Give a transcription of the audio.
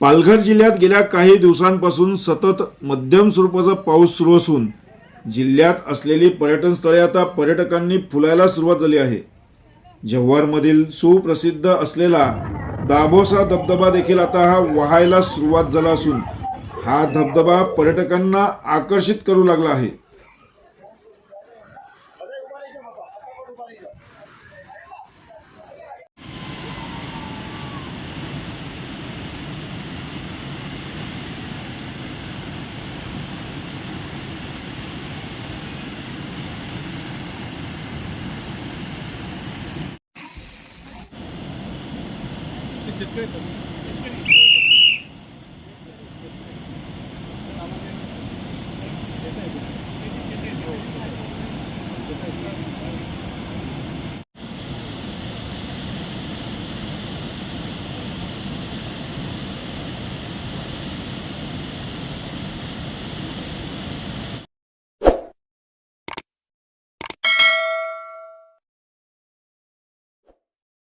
पालघर जिल्ह्यात गेल्या काही दिवसांपासून सतत मध्यम स्वरूपाचा पाऊस सुरू असून जिल्ह्यात असलेली पर्यटन स्थळे आता पर्यटकांनी फुलायला सुरुवात झाली आहे. जव्हारमधील सुप्रसिद्ध असलेला दाभोसा धबधबा देखील आता हा वाहायला सुरुवात झाला असून हा धबधबा पर्यटकांना आकर्षित करू लागला आहे. secreto.